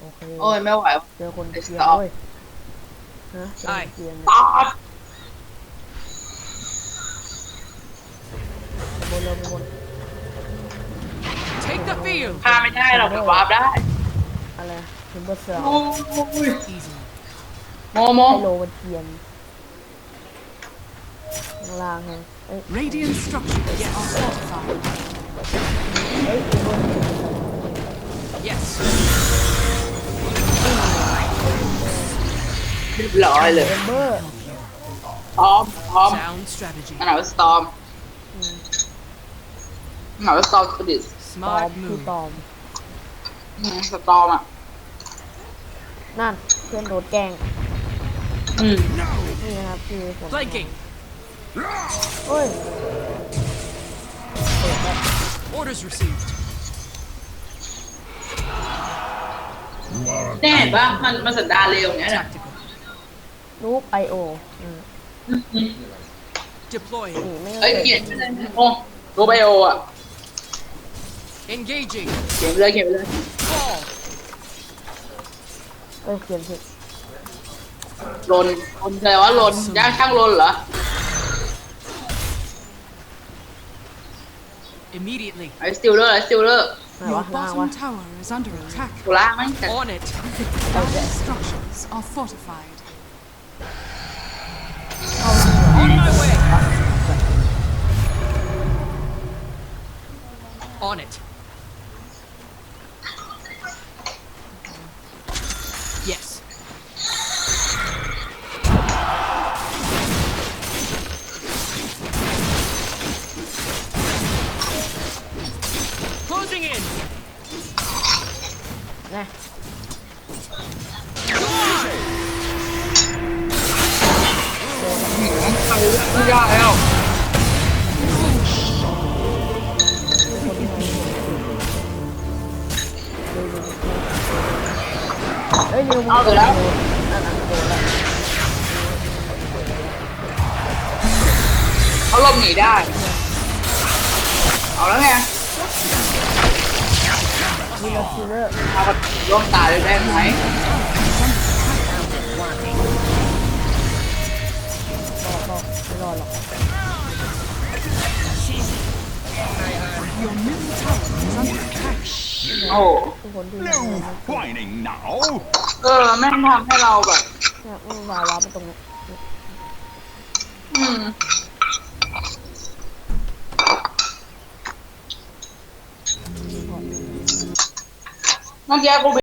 โอเคโอ้ยไม่ไหว เจอคนเกลียน Stop เว้ยฮะเจอคนเกลียนตอดบนเรือไปบน Take the field. ฆ่าไม่ได้หรอกแต่วาร์ปได้อะไรเทมเบอร์เซลโอ้ย Easy. โมโมไฮโลมันเกลียนข้างล่างไงเอ้ย Radiant structures are fortified. เอ้ยเทมเบอร์ เรียบร้อยเลยเทมเบอร์ตอมตอม Sound strategy. อันไหนว่าสตอมอันไหนว่าสตอมสปิริตตอ Smart มคือ move. ตอม สตอมอะ นั่นเพื่อนโดนแกล้งอืม นี่นะครับคือผม Flanking. เฮ้ย Orders received. แน่เห็นปะมันมันสันดานเร็วอย่างเงี้ยน่ะ Tactical. ลูกไอโออืม Deploying. นี่ไม่เอ้ยเขียนไปเลยโอ้รูไบโออะ Engaging. เขียนไปเลยเขียนไปเลย Fall. เอ้ยเขียนผิดลนลนอะไรวะลนย่างช่างลนเหรอ Immediately. ไอ้สติลเลอร์ไอ้สติลเลอร์ไหนวะ Your ล่างวะ bottom tower is under attack. กูล่างมั้งแต่ On it. Dire structures are fortified. On it. Yes. Closing in. นะ ไม่ยากแล้ว เอ้ยนิวเอาไปแล้วนั่นน่ะโดนแล้ว เขาหลบหนีได้ เอาแล้วไงเราคิลเลอร์เอาไปร่วมตายเลยได้ไหมรอรอดไม่รอดหรอก โอ้ทุกคนที่ No whining now. เออ แม่งทำให้เราแบบ เนี่ยมึงวาวาไปตรงนี้อืม เมื่อกี้กู